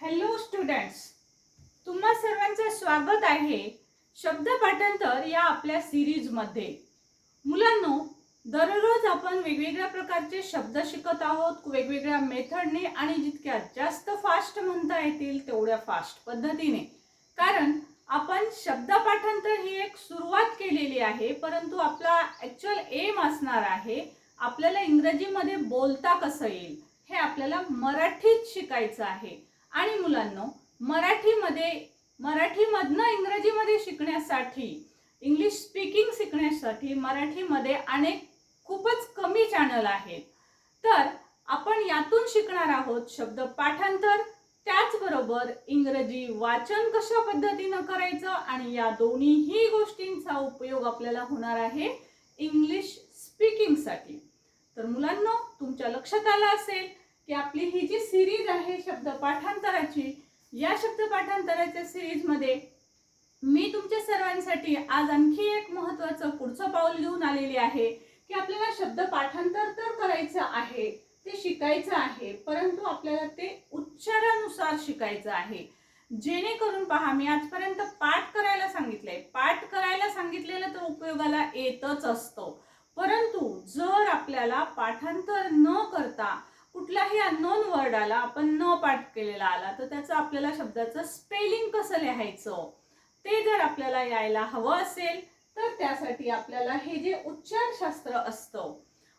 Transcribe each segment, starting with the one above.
Hello students तुम्हा सर्वांचं स्वागत आहे शब्द पाठांतर या आपल्या सिरीजमध्ये मुलांनो दररोज आपण वेगवेगळ्या प्रकारचे शब्द शिकत आहोत वेगवेगळ्या मेथडने आणि जितक्या जास्त फास्ट म्हणता येतील तेवढ्या फास्ट पद्धतीने. कारण आपण शब्द पाठांतर ही एक सुरुवात केलेली आहे परंतु आपला ॲक्च्युअल एम असणार आहे आपल्याला इंग्रजीमध्ये बोलता कसं येईल हे आपल्याला मराठीत शिकायचं आहे. आणि मुलांनो मराठीमध्ये मराठीमधनं इंग्रजीमध्ये शिकण्यासाठी इंग्लिश स्पीकिंग शिकण्यासाठी मराठीमध्ये अनेक खूपच कमी चॅनल आहेत. तर आपण यातून शिकणार आहोत शब्द पाठांतर. त्याचबरोबर इंग्रजी वाचन कशा पद्धतीनं करायचं आणि या दोन्हीही गोष्टींचा उपयोग आपल्याला होणार आहे इंग्लिश स्पीकिंगसाठी तर मुलांनो तुमच्या लक्षात आलं असेल की आपली ही जी सिरीज आहे शब्द पाठांतराची या शब्द पाठांतराच्या सिरीजमध्ये मी तुमच्या सर्वांसाठी आज आणखी एक महत्वाचं पुढचं पाऊल घेऊन आलेली आहे की आपल्याला शब्द पाठांतर तर करायचं आहे ते शिकायचं आहे परंतु आपल्याला ते उच्चारानुसार शिकायचं आहे. जेणेकरून पहा मी आजपर्यंत पाठ करायला सांगितलंय. पाठ करायला सांगितलेलं तर उपयोगाला येतच असतं. परंतु जर आपल्याला पाठांतर न करता कुठलाही अननोन वर्ड आला आपण न पाठ केलेला आला तर त्याचं आपल्याला शब्दाचं स्पेलिंग कसं लिहायचं? ते जर आपल्याला यायला हवं असेल तर त्यासाठी आपल्याला हे जे उच्चारशास्त्र असतं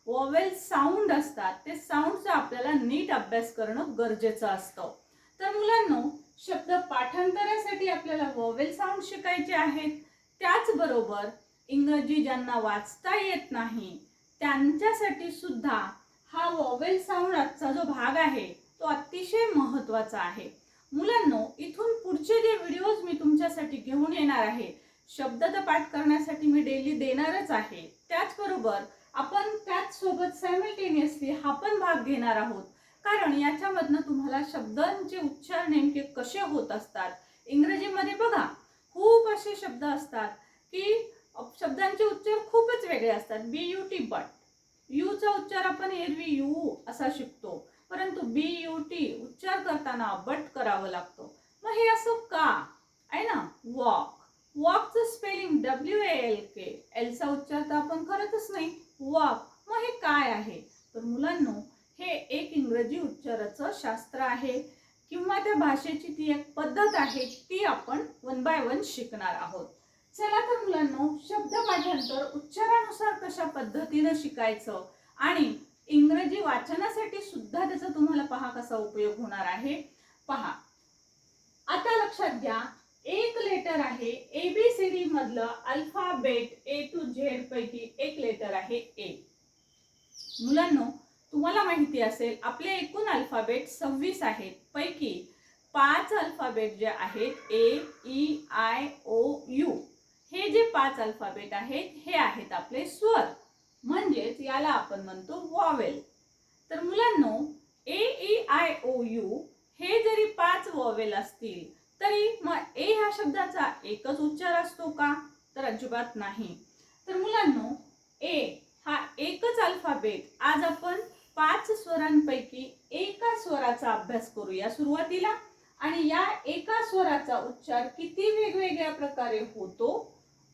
वॉवेल साऊंड असतात ते साऊंडचा आपल्याला नीट अभ्यास करणं गरजेचं असतं. तर मुलांनो शब्द पाठांतरासाठी आपल्याला वॉवेल साऊंड शिकायचे आहेत. त्याचबरोबर इंग्रजी ज्यांना वाचता येत नाही त्यांच्यासाठी सुद्धा हा वॉवेल साऊंड आजचा जो भाग आहे तो अतिशय महत्त्वाचा आहे. मुलांनो इथून पुढचे जे व्हिडिओज मी तुमच्यासाठी घेऊन येणार आहे शब्द तर पाठ करण्यासाठी मी डेली देणारच आहे. त्याचबरोबर आपण त्याचसोबत सायमल्टेनियसली हा पण भाग घेणार आहोत. कारण याच्यामधनं तुम्हाला शब्दांचे उच्चार नेमके कसे होत असतात? इंग्रजीमध्ये बघा खूप असे शब्द असतात की शब्दांचे उच्चार खूपच वेगळे असतात. बी यू टी बट यूचा उच्चार आपण एरवी यू असा शिकतो. परंतु बी यू टी उच्चार करताना बट करावं लागतो. मग हे असं का? आहे ना? वॉक. वॉकचं स्पेलिंग डब्ल्यू एल के एलचा उच्चार तर आपण करतच नाही. वॉक. मग हे काय आहे? तर मुलांनो हे एक इंग्रजी उच्चाराचं शास्त्र आहे. किंवा त्या भाषेची ती एक पद्धत आहे ती आपण वन बाय वन शिकणार आहोत. चला तर मुलांनो शब्द पाठांतर उच्चारानुसार कशा पद्धतीनं शिकायचं आणि इंग्रजी वाचनासाठी सुद्धा त्याचा तुम्हाला पहा कसा उपयोग होणार आहे. पहा. आता लक्षात घ्या एक लेटर आहे ए बी सी डी मधलं अल्फाबेट ए टू झेड पैकी एक लेटर आहे ए मुलांनो तुम्हाला माहिती असेल आपले एकूण अल्फाबेट सव्वीस आहेत. पैकी पाच अल्फाबेट जे आहेत A E I O U हे जे पाच अल्फाबेट आहेत हे आहेत आपले स्वर. म्हणजेच याला आपण म्हणतो वॉवेल तर मुलांनो A E I O U हे जरी पाच वॉवेल असतील तरी मग ए ह्या शब्दाचा एकच उच्चार असतो का? तर अजिबात नाही. तर मुलांनो ए हा एकच अल्फाबेट. आज आपण पाच स्वरांपैकी एका स्वराचा अभ्यास करूया सुरुवातीला. आणि या एका स्वराचा उच्चार किती वेगवेगळ्या प्रकारे होतो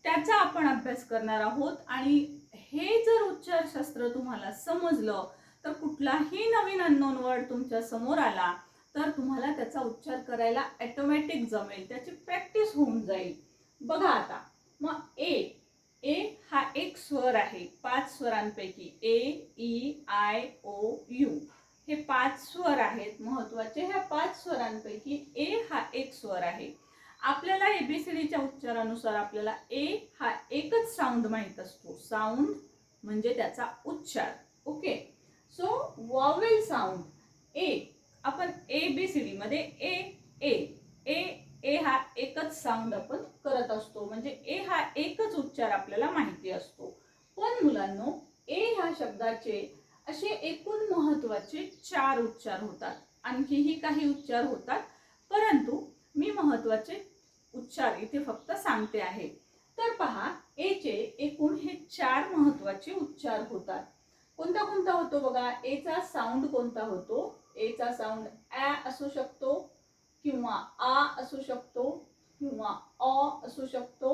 त्याचा आपण अभ्यास करणार आहोत. आणि हे जर उच्चारशास्त्र तुम्हाला समजलं तर कुठलाही नवीन अननोन वर्ड तुमच्यासमोर आला तर तुम्हाला त्याचा उच्चार करायला ॲटोमॅटिक जमेल. त्याची प्रॅक्टिस होऊन जाईल. बघा आता. मग ए ए हा एक स्वर आहे. पाच स्वरांपैकी A E I O U हे पाच स्वर आहेत. महत्त्वाचे ह्या पाच स्वरांपैकी ए हा एक स्वर आहे. आपल्याला एबीसीडीच्या उच्चारानुसार आपल्याला ए हा एकच साऊंड माहीत असतो. साऊंड म्हणजे त्याचा उच्चार. Okay so vowel sound A आपण ए बी सी डी मध्ये ए ए ए ए हा एकच साऊंड आपण करत असतो. म्हणजे ए हा एकच उच्चार आपल्याला माहिती असतो. पण मुलांनो ए ह्या शब्दाचे असे एकूण महत्त्वाचे चार उच्चार होतात. आणखीही काही उच्चार होतात. परंतु मी महत्त्वाचे उच्चार इथे फक्त सांगते आहे. तर पहा एचे एकूण हे चार महत्त्वाचे उच्चार होतात. कोणता कोणता होतो बघा? एचा साऊंड कोणता होतो? एचा साऊंड ॲ असू शकतो किंवा आ असू शकतो किंवा अ असू शकतो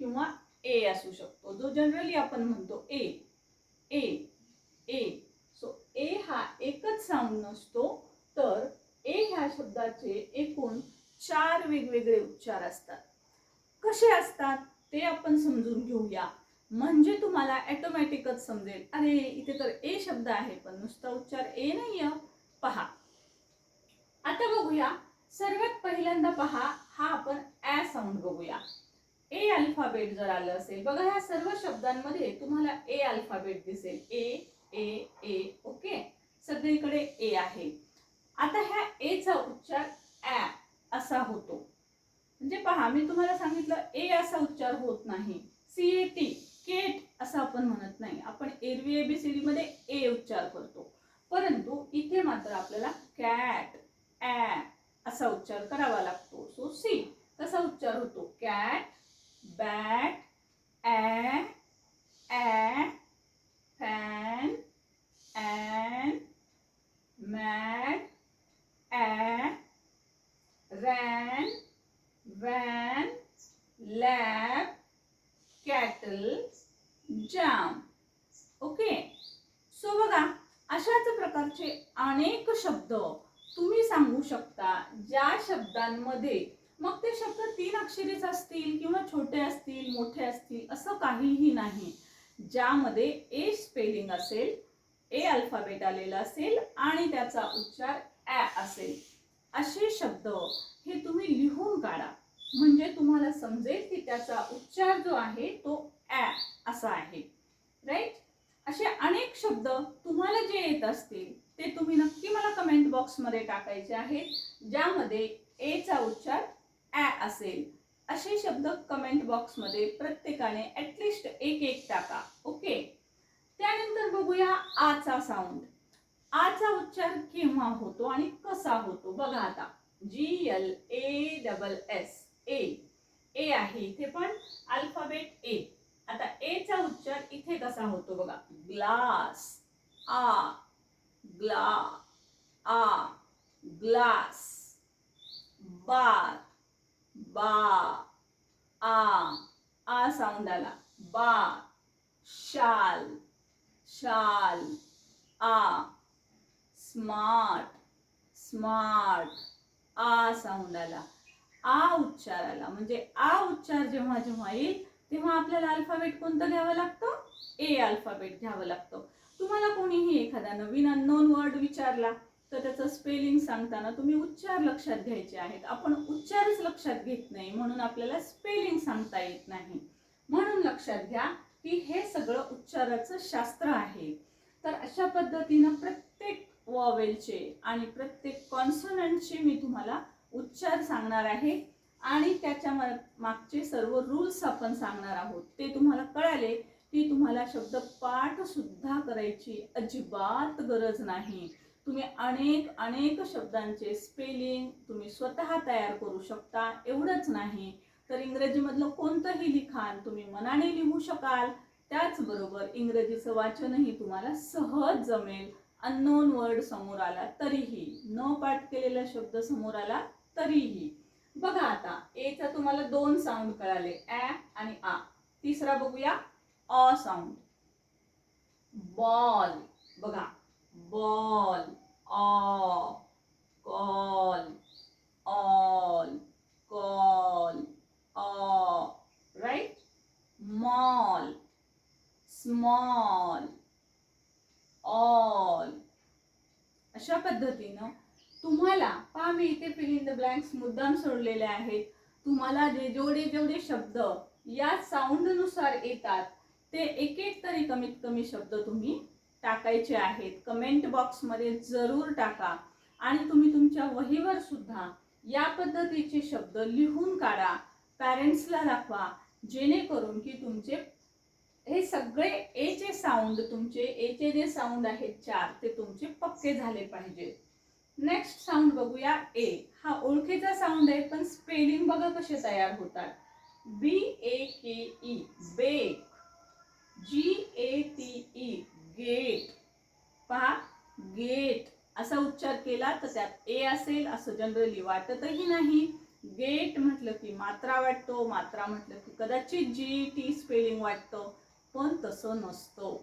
किंवा ए असू शकतो. जो जनरली आपण म्हणतो ए ए ए. सो ए हा एकच साऊंड नसतो तर ए ह्या शब्दाचे एकूण चार वेगवेगळे उच्चार असतात. कसे असतात ते आपण समजून घेऊया. म्हणजे तुम्हाला ॲटोमॅटिकच समजेल अरे इथे तर ए शब्द आहे पण नुसता उच्चार ए नाही पहा. आता बघूया सर्वात पहिल्यांदा पहा हा आपण ॲ साऊंड बघूया. ए अल्फाबेट जर आलं असेल बघा ह्या सर्व शब्दांमध्ये तुम्हाला ए अल्फाबेट दिसेल. A A A okay? सगळीकडे ए आहे. आता ह्या एचा उच्चार ॲ. असा होतो. म्हणजे पहा मी तुम्हाला सांगितलं ए असा उच्चार होत नाही. सी ए टी केट असं आपण म्हणत नाही. आपण एरवी एबीसीडी मध्ये ए उच्चार करतो. परंतु इथे मात्र आपल्याला कॅट ॲ असा उच्चार करावा लागतो. सो सी कसा उच्चार होतो. कॅट बॅट ॲ ॲ fan an mad uh ran van lab cattle jam okay so बघा अशाच प्रकारचे अनेक शब्द तुम्ही सांगू शकता ज्या शब्दांमध्ये मग ते शब्द तीन अक्षरीच असतील किंवा छोटे असतील मोठे असतील असं काहीही नाही. ज्यामध्ये ए स्पेलिंग असेल ए अल्फाबेट आलेला असेल आणि त्याचा उच्चार ॲ असेल. असे शब्द हे तुम्ही लिहून काढा. म्हणजे तुम्हाला समजेल की त्याचा उच्चार जो आहे तो ॲ असा आहे. राईट असे अनेक शब्द तुम्हाला जे येत असतील ते तुम्ही नक्की मला कमेंट बॉक्समध्ये टाकायचे आहेत ज्यामध्ये एचा उच्चार ॲ असेल. असे शब्द कमेंट बॉक्समध्ये प्रत्येकाने ॲटलिस्ट एक एक टाका ओके त्यानंतर बघूया आचा साऊंड आचा उच्चार केव्हा होतो आणि कसा होतो? बघा आता. G L A double S A A आहे इथे पण अल्फाबेट ए आता ए चा उच्चार इथे कसा होतो बघा? ग्लास आ ग्ला आ ग्लास बार बा आ आ साऊंड आला. बा शाल शाल आ स्मार्ट स्मार्ट आ साऊंड आला. आ उच्चार आला. म्हणजे आ उच्चार जेव्हा जेव्हा येईल तेव्हा आपल्याला अल्फाबेट कोणतं घ्यावं लागतं? ए अल्फाबेट घ्यावं लागतं. तुम्हाला कोणीही एखादा नवीन अननोन वर्ड विचारला तर त्याचं स्पेलिंग सांगताना तुम्ही उच्चार लक्षात घ्यायचे आहेत. आपण उच्चारच लक्षात घेत नाही म्हणून आपल्याला स्पेलिंग सांगता येत नाही. म्हणून लक्षात घ्या की हे सगळं उच्चाराचं शास्त्र आहे. तर अशा पद्धतीनं प्रत्येक वॉवेलचे आणि प्रत्येक कॉन्सनंटचे मी तुम्हाला उच्चार सांगणार आहे. आणि त्याच्या मागचे सर्व रूल्स आपण सांगणार आहोत. ते तुम्हाला कळाले ती तुम्हाला शब्द पाठ सुद्धा करायची अजिबात गरज नाही. तुम्ही अनेक अनेक शब्दांचे स्पेलिंग तुम्ही स्वतः तयार करू शकता एवढंच नाही. तर इंग्रजीमधलं कोणतंही लिखाण तुम्ही मनाने लिहू शकाल त्याचबरोबर इंग्रजीचं वाचनही तुम्हाला सहज जमेल. अननोन वर्ड समोर आला तरीही न पाठ केलेला शब्द समोर आला तरीही. बघा आता एचा तुम्हाला दोन साऊंड कळाले ॲ आणि आ. तिसरा बघूया. अ साऊंड बॉल बघा. बॉल ऑ कॉल ऑल कॉल ऑ राईट मॉल स्मॉल ऑल अशा पद्धतीनं तुम्हाला पहा मी इथे फिल इन द ब्लँक्स मुद्दाम सोडलेले आहेत. तुम्हाला जे जेवढे जेवढे शब्द या साऊंडनुसार येतात ते एक एक तरी कमीत कमी शब्द तुम्ही टाकायचे आहेत. कमेंट बॉक्समध्ये जरूर टाका. आणि तुम्ही तुमच्या वहीवर सुद्धा या पद्धतीचे शब्द लिहून काढा. पॅरेंट्सला दाखवा जेणेकरून की तुमचे हे सगळे एचे साऊंड तुमचे एचे जे साऊंड आहेत चार ते तुमचे पक्के झाले पाहिजे. नेक्स्ट साऊंड बघूया ए हा ओळखीचा साऊंड आहे पण स्पेलिंग बघा कसे तयार होतात. बी ए के ई बे G A T E gate. पहा गेट. असा उच्चार केला तर त्यात ए असेल असं जनरली वाटतही नाही. गेट म्हटलं की मात्रा वाटतो मात्रा म्हटलं की कदाचित जी टी स्पेलिंग वाटतं पण तसं नसतो.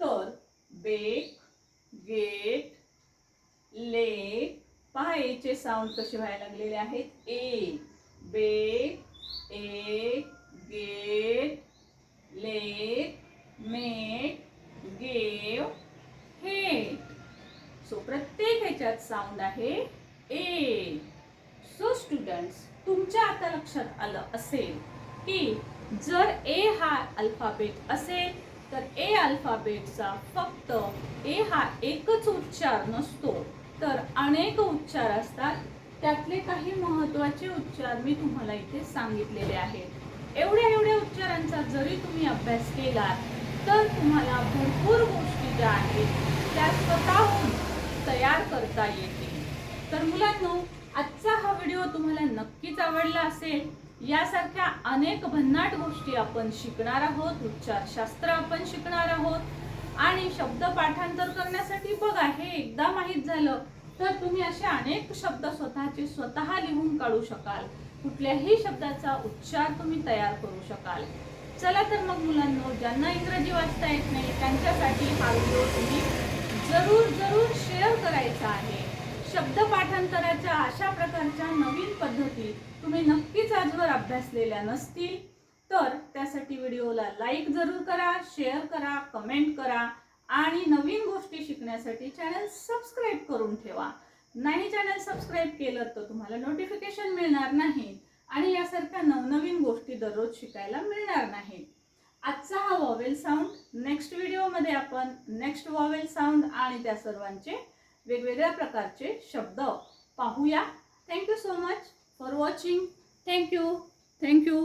तर बेक गेट ले पहा एचे साऊंड कसे व्हायला लागलेले आहेत? ए. बेक एक gate late mate gave hate so प्रत्येक ह्याच्यात साऊंड आहे ए सो स्टुडंट्स तुमच्या आता लक्षात आलं असेल की जर ए हा अल्फाबेट असेल तर ए अल्फाबेटचा फक्त ए हा एकच उच्चार नसतो. तर अनेक उच्चार असतात. त्यातले काही महत्त्वाचे उच्चार मी तुम्हाला इथे सांगितलेले आहेत. एवढ्या एवढ्या उच्चारांचा जरी तुम्ही अभ्यास केला तर तुम्हाला भरपूर गोष्टी ज्या आहेत त्या स्वतःहून तयार करता येतील. तर मुलांनो आजचा हा व्हिडिओ तुम्हाला नक्कीच आवडला असेल. यासारख्या अनेक भन्नाट गोष्टी आपण शिकणार आहोत उच्चारशास्त्र आपण शिकणार आहोत. आणि शब्द पाठांतर करण्यासाठी बघा हे एकदा माहीत झालं तर तुम्ही असे अनेक शब्द स्वतःचे स्वतः लिहून काढू शकाल. कुठल्याही शब्दाचा उच्चार तुम्ही तयार करू शकाल. चला तर मग मुलांनो ज्यांना इंग्रजी वाचता येत नाही त्यांच्यासाठी हा व्हिडिओ तुम्ही जरूर जरूर शेअर करायचा आहे शब्द पाठांतराच्या अशा प्रकारच्या नवीन पद्धती तुम्ही नक्कीच आजवर अभ्यासलेल्या नसतील तर त्यासाठी व्हिडिओला लाईक जरूर करा शेअर करा कमेंट करा आणि नवीन गोष्टी शिकण्यासाठी चॅनल सबस्क्राईब करून ठेवा. नाही चॅनल सबस्क्राईब केलं तर तुम्हाला नोटिफिकेशन मिळणार नाही आणि यासारख्या नवनवीन गोष्टी दररोज शिकायला मिळणार नाहीत आजचा हा वॉवेल साऊंड नेक्स्ट व्हिडिओमध्ये आपण नेक्स्ट वॉवेल साऊंड आणि त्या सर्वांचे वेगवेगळ्या प्रकारचे शब्द पाहूया. Thank you so much for watching thank you thank you